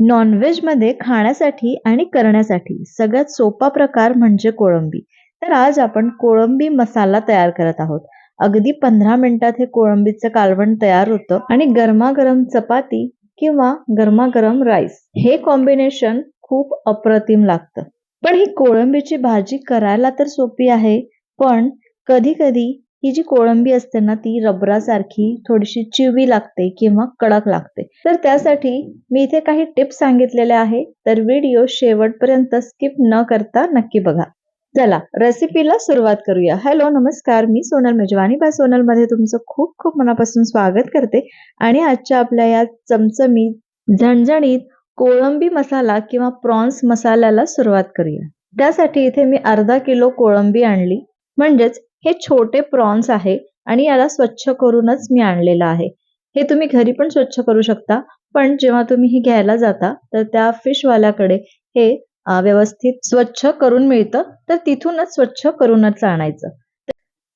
नॉनव्हेजमध्ये खाण्यासाठी आणि करण्यासाठी सगळ्यात सोपा प्रकार म्हणजे कोळंबी. तर आज आपण कोळंबी मसाला तयार करत आहोत. अगदी पंधरा मिनिटात हे कोळंबीचं कालवण तयार होतं आणि गरमागरम चपाती किंवा गरमागरम राईस हे कॉम्बिनेशन खूप अप्रतिम लागतं. पण ही कोळंबीची भाजी करायला तर सोपी आहे पण कधी कधी ही जी कोळंबी असते ना ती रबरासारखी थोडीशी चिवी लागते किंवा कडक लागते. तर त्यासाठी मी इथे काही टिप्स सांगितलेल्या आहे तर व्हिडिओ शेवटपर्यंत स्किप न करता नक्की बघा. चला रेसिपीला सुरुवात करूया. हॅलो नमस्कार. मी सोनल मेजवानी. बाय सोनलमध्ये तुमचं खूप खूप मनापासून स्वागत करते. आणि आजच्या आपल्या या चमचमीत झणझणीत कोळंबी मसाला किंवा प्रॉन्स मसाल्याला सुरुवात करूया. त्यासाठी इथे मी अर्धा किलो कोळंबी आणली. म्हणजेच हे छोटे प्रॉन्स आहे आणि याला स्वच्छ करूनच मी आणलेलं आहे. हे तुम्ही घरी पण स्वच्छ करू शकता पण जेव्हा तुम्ही ही घ्यायला जाता तर त्या फिशवाल्याकडे हे व्यवस्थित स्वच्छ करून मिळतं तर तिथूनच स्वच्छ करूनच आणायचं.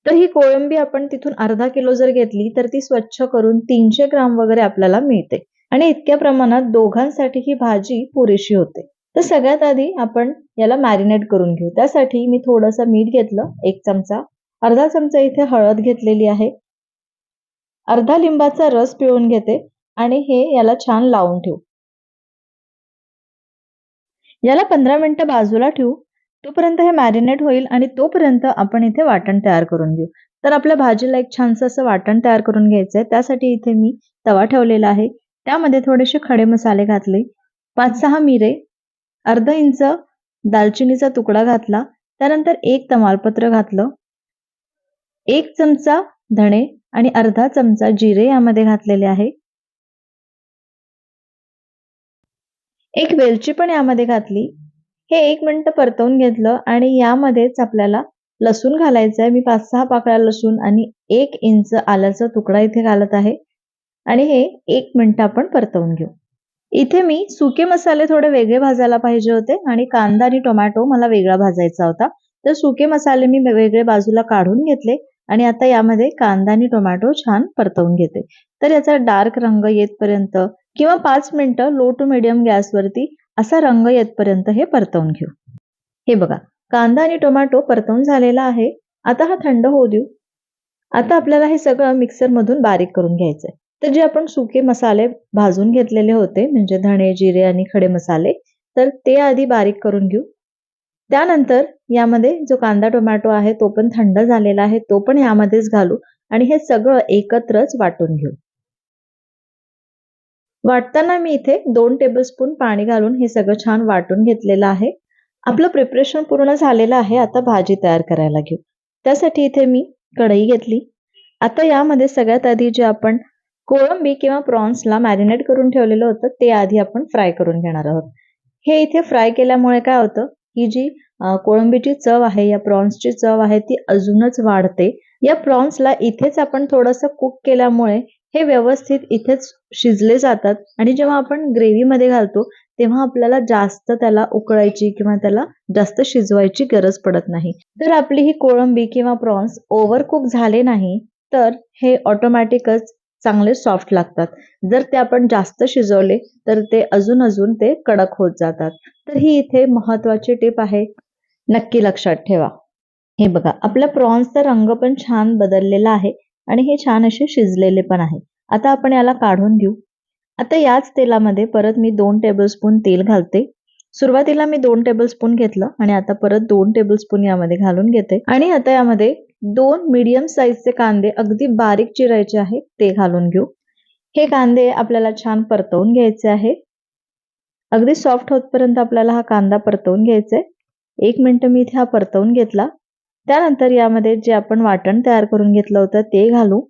तर ही कोळंबी आपण तिथून अर्धा किलो जर घेतली तर ती स्वच्छ करून तीनशे ग्राम वगैरे आपल्याला मिळते. आणि इतक्या प्रमाणात दोघांसाठी ही भाजी पुरेशी होते. तर सगळ्यात आधी आपण याला मॅरिनेट करून घेऊ. त्यासाठी मी थोडंसं मीठ घेतलं एक चमचा. अर्धा चमचा इथे हळद घेतलेली आहे. अर्धा लिंबाचा रस पिळून घेते आणि हे याला छान लावून ठेवू. याला पंधरा मिनिटं बाजूला ठेवू. तोपर्यंत हे मॅरिनेट होईल आणि तोपर्यंत आपण इथे वाटण तयार करून घेऊ. तर आपल्या भाजीला एक छानसं असं वाटण तयार करून घ्यायचं आहे त्यासाठी इथे मी तवा ठेवलेला आहे. त्यामध्ये थोडेसे खडे मसाले घातले. पाच सहा मिरे अर्धा इंच दालचिनीचा तुकडा घातला. त्यानंतर एक तमालपत्र घातलं. एक चमचा धणे आणि अर्धा चमचा जिरे यामध्ये घातलेले आहे. एक वेलची पण यामध्ये घातली. हे एक मिनिट परतवून घेतलं आणि यामध्येच आपल्याला लसूण घालायचं आहे मी पाच सहा पाकळ्या लसूण आणि एक इंच आल्याचा तुकडा इथे घालत आहे. आणि हे एक मिनिट आपण परतवून घेऊ. इथे मी सुके मसाले थोडे वेगळे भाजायला पाहिजे होते आणि कांदा आणि टोमॅटो मला वेगळा भाजायचा होता. तर सुके मसाले मी वेगळे बाजूला काढून घेतले. आणि आता यामध्ये कांदा आणि टोमॅटो छान परतवून घेते. तर याचा डार्क रंग येतपर्यंत किंवा पाच मिनिटं लो टू मिडियम गॅसवरती असा रंग येतपर्यंत हे परतवून घेऊ. हे बघा कांदा आणि टोमॅटो परतवून झालेला आहे. आता हा थंड होऊ देऊ. आता आपल्याला हे सगळं मिक्सर मधून बारीक करून घ्यायचंय. तर जे आपण सुके मसाले भाजून घेतलेले होते म्हणजे धणे जिरे आणि खडे मसाले तर ते आधी बारीक करून घेऊ. त्यानंतर यामध्ये जो कांदा टोमॅटो आहे तो पण थंड झालेला आहे तो पण यामध्येच घालू आणि हे सगळं एकत्रच वाटून घेऊ. वाटताना मी इथे दोन टेबलस्पून पाणी घालून हे सगळं छान वाटून घेतलेलं आहे. आपलं प्रिपरेशन पूर्ण झालेलं आहे आता भाजी तयार करायला घेऊ. त्यासाठी इथे मी कढई घेतली. आता यामध्ये सगळ्यात आधी जे आपण कोळंबी किंवा प्रॉन्सला मॅरिनेट करून ठेवलेलं होतं ते आधी आपण फ्राय करून घेणार आहोत. हे इथे फ्राय केल्यामुळे काय होतं ही जी कोळंबीची चव आहे या प्रॉन्सची चव आहे ती अजूनच वाढते. या प्रॉन्सला इथेच आपण थोडस कुक केल्यामुळे हे व्यवस्थित इथेच शिजले जातात. आणि जेव्हा आपण ग्रेव्हीमध्ये घालतो तेव्हा आपल्याला जास्त त्याला उकळायची किंवा त्याला जास्त शिजवायची गरज पडत नाही. तर आपली ही कोळंबी किंवा प्रॉन्स ओव्हर कुक झाले नाही तर हे ऑटोमॅटिकच चांगले सॉफ्ट लागतात. जर ते आपण जास्त शिजवले तर ते अजून अजून ते कडक होत जातात. तर ही इथे महत्वाची टिप आहे. नक्की लक्षात ठेवा. हे बघा आपल्या प्रॉन्सचा रंग पण छान बदललेला आहे आणि हे छान असे शिजलेले पण आहे. आता आपण याला काढून घेऊ. आता याच तेलामध्ये परत मी दोन टेबलस्पून तेल घालते. सुरुवातीला मी दोन टेबलस्पून घेतलं आणि आता परत दोन टेबलस्पून यामध्ये घालून घेते. आणि आता यामध्ये दोन मीडियम साईजचे कांदे अगदी बारीक चिरायचे आहेत ते घालून घेऊ. हे कांदे आपल्याला छान परतवून घ्यायचे आहे. अगदी सॉफ्ट होतपर्यंत आपल्याला हा कांदा परतवून घ्यायचा आहे. एक मिनटं मी इथे हा परतवून घेतला. त्यानंतर यामध्ये जे आपण वाटण तयार करून घेतलं होतं ते घालू.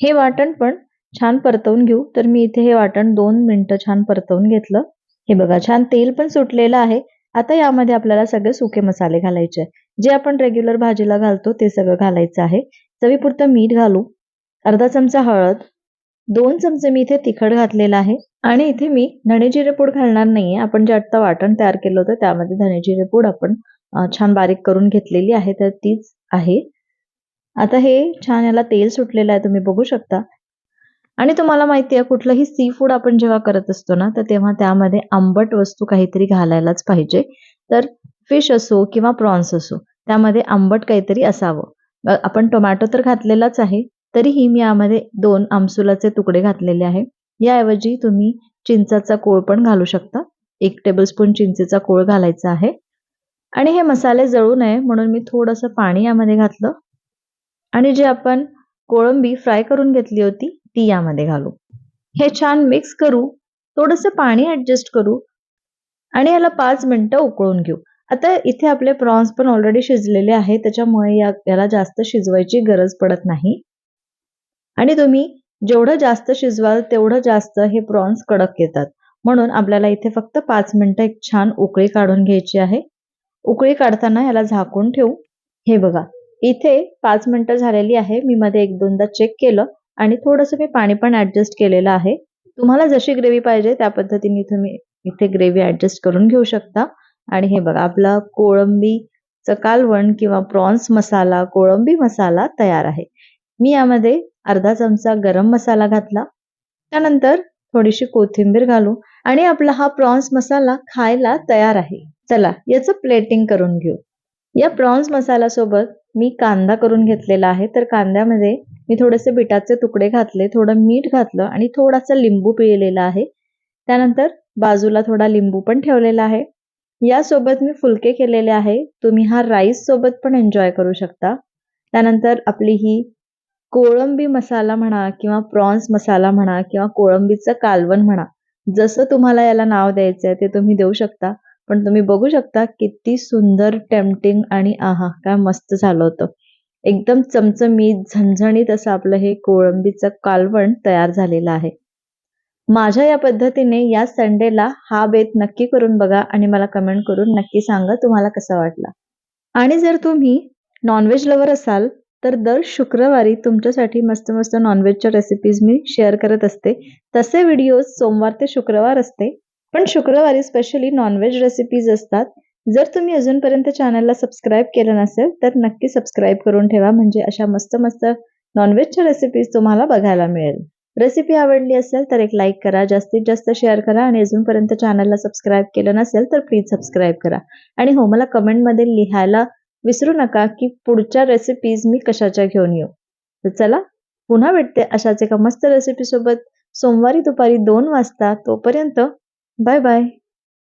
हे वाटण पण छान परतवून घेऊ. तर मी इथे हे वाटण दोन मिनटं छान परतवून घेतलं. हे बघा छान तेल पण सुटलेलं आहे. आता यामध्ये आपल्याला सगळे सुके मसाले घालायचे जे आपण रेग्युलर भाजीला घालतो ते सगळं घालायचं आहे. चवीपुरतं मीठ घालू. अर्धा चमचा हळद. दोन चमचे मी इथे तिखट घातलेलं आहे. आणि इथे मी धणे जिरे पूड घालणार नाहीये. आपण जे आत्ता वाटण तयार केलं होतं त्यामध्ये धणे जिरे पूड आपण छान बारीक करून घेतलेली आहे. तर तीच आहे. आता हे छान याला तेल सुटलेलं आहे. तुम्ही बघू शकता. आणि तुम्हाला माहिती आहे कुठलंही सी फूड आपण जेव्हा करत असतो ना तर तेव्हा त्यामध्ये आंबट वस्तू काहीतरी घालायलाच पाहिजे. तर फिश असो किंवा प्रॉन्स असो त्यामध्ये आंबट काहीतरी असावं. आपण टोमॅटो तर घातलेलाच आहे तरीही मी यामध्ये दोन आमसुलाचे तुकडे घातलेले आहे. याऐवजी तुम्ही चिंचाचा कोळ पण घालू शकता. एक टेबलस्पून चिंचेचा कोळ घालायचा आहे. आणि हे मसाले जळू नये म्हणून मी थोडंसं पाणी यामध्ये घातलं. आणि जे आपण कोळंबी फ्राय करून घेतली होती ती यामध्ये घालू. हे छान मिक्स करू थोडंसं पाणी ऍडजस्ट करू आणि याला पाच मिनिटं उकळून घेऊ. आता इथे आपले प्रॉन्स पण ऑलरेडी शिजलेले आहेत त्याच्यामुळे या याला जास्त शिजवायची गरज पडत नाही. आणि तुम्ही जेवढं जास्त शिजवाल तेवढं जास्त हे प्रॉन्स कडक येतात. म्हणून आपल्याला इथे फक्त पाच मिनिटं एक छान उकळी काढून घ्यायची आहे. उकळी काढताना याला झाकून ठेवू. हे बघा इथे पाच मिनिटं झालेली आहे. मी मध्ये एक दोनदा चेक केलं. आणि थोडंसं मी पाणी पण ऍडजस्ट केलेलं आहे. तुम्हाला जशी ग्रेव्ही पाहिजे त्या पद्धतीने तुम्ही इथे ग्रेव्ही ऍडजस्ट करून घेऊ शकता. आणि हे बघा आपला कोळंबीचं कालवण किंवा प्रॉन्स मसाला कोळंबी मसाला तयार आहे. मी यामध्ये अर्धा चमचा गरम मसाला घातला. त्यानंतर थोडीशी कोथिंबीर घालू आणि आपला हा प्रॉन्स मसाला खायला तयार आहे. चला याचं प्लेटिंग करून घेऊ. या प्रॉन्स मसाला सोबत मी कांदा करून घेतलेला आहे. तर कांद्यामध्ये मी थोडेसे बिटाचे तुकडे घातले थोडं मीठ घातलं आणि थोडासा लिंबू पिळलेला आहे. त्यानंतर बाजूला थोडा लिंबू पण ठेवलेला आहे. यासोबत मी फुलके केलेले आहे. तुम्ही हा राईस सोबत पण एन्जॉय करू शकता. त्यानंतर आपली ही कोळंबी मसाला म्हणा किंवा प्रॉन्स मसाला म्हणा किंवा कोळंबीचं कालवण म्हणा जसं तुम्हाला याला नाव द्यायचं आहे ते तुम्ही देऊ शकता. पण तुम्ही बघू शकता किती सुंदर टेम्पटिंग आणि आहा काय मस्त झालं होतं. एकदम चमचमीत झणझणीत असं आपलं हे कोळंबीचं कालवण तयार झालेलं आहे. माझ्या या पद्धतीने या संडेला हा बेत नक्की करून बघा आणि मला कमेंट करून नक्की सांगा तुम्हाला कसा वाटला. आणि जर तुम्ही नॉनव्हेज लवर असाल तर दर शुक्रवारी तुमच्यासाठी मस्त मस्त नॉनव्हेजच्या रेसिपीज मी शेअर करत असते. तसे व्हिडिओज सोमवार ते शुक्रवार असते. पण शुक्रवारी स्पेशली नॉनव्हेज रेसिपीज असतात. जर तुम्ही अजूनपर्यंत चॅनलला सबस्क्राईब केलं नसेल तर नक्की सबस्क्राईब करून ठेवा. म्हणजे अशा मस्त मस्त नॉनव्हेजच्या रेसिपीज तुम्हाला बघायला मिळेल. रेसिपी आवडली असेल तर एक लाईक करा. जास्तीत जास्त शेअर करा. आणि अजूनपर्यंत चॅनलला सबस्क्राईब केलं नसेल तर प्लीज सबस्क्राईब करा. आणि हो मला कमेंटमध्ये लिहायला विसरू नका की पुढच्या रेसिपीज मी कशाच्या घेऊन येऊ. तर चला पुन्हा भेटते अशाच एका मस्त रेसिपीसोबत सोमवारी दुपारी दोन वाजता. तोपर्यंत बाय बाय